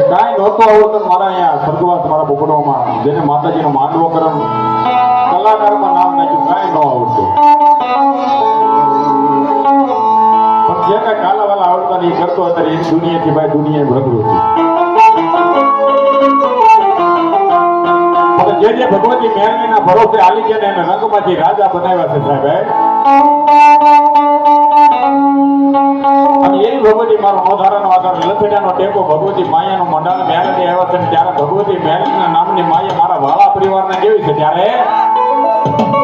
નહોતું આવડતું મારા અહીંયા સ્વર્ગવાસ મારા બપોરોમાં જેને માતાજીનો માંડવો કરમ, કલાકારમાં નામ નાખ્યું, કાંઈ ન આવડતું. પણ જે કાંઈ કાલા વાલા આવડતા ને એ કરતો અત્યારે એ દુનિયાથી ભાઈ દુનિયા ભગવું હતું જે જે ભગવતી મેળવીના ભરોસે આલી ગયા ને એને રંગમાંથી રાજા બનાવ્યા છે સાહેબ મારો નોધારાનો આધાર લથડિયાનો ટેકો ભગવતી માયાનું મંડાણ મેળવી આવ્યા છે ત્યારે ભગવતી મેળવીના નામની માયા મારા વાળા પરિવારને કેવી છે ત્યારે?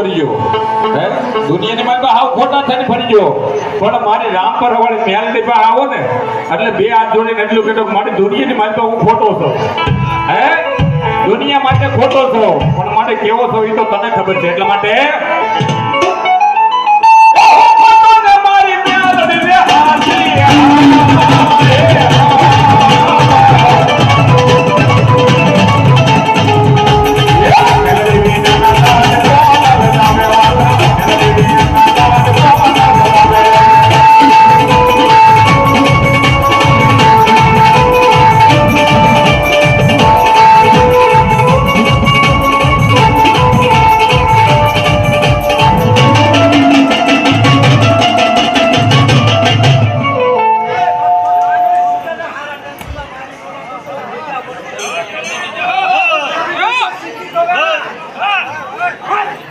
કર્યો હે? દુનિયાની માલબા હાવ ખોટા થઈને ફરજો પણ મારી રામ પર હવે મેલની પાસે આવો ને. એટલે બે હાથ જોડીને એટલું કીધું કે મારી દુનિયાની માલબા હું ખોટો છું. હે? દુનિયા માટે ખોટો છો. પણ માટે કેવો છો એ તો તને ખબર છે. એટલા માટે 아! 아! 아!